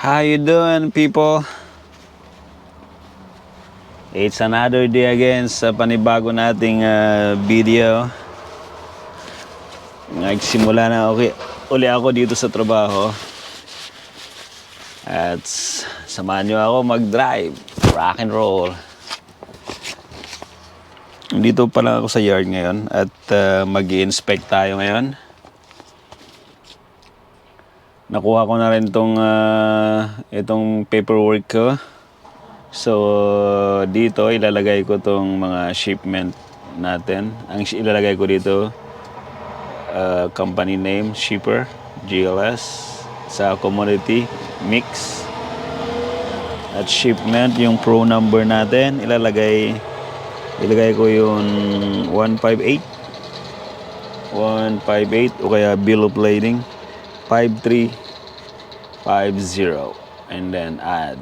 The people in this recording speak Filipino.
How you doing, people? It's another day again sa panibago nating ah, video. Nagsimula na okay, uli ako dito sa trabaho. At samahan nyo ako mag-drive. Rock and roll. Dito pa lang ako sa yard ngayon at mag inspect tayo ngayon. Nakuha ko na rin tong, ah, itong paperwork ko. So, dito ilalagay ko tong mga shipment natin. Ang ilalagay ko dito, uh, company name, shipper, GLS, sa commodity, mix. At shipment, yung pro number natin, ilalagay, ilalagay ko yung 158. 158 o kaya bill of lading 5350 and then add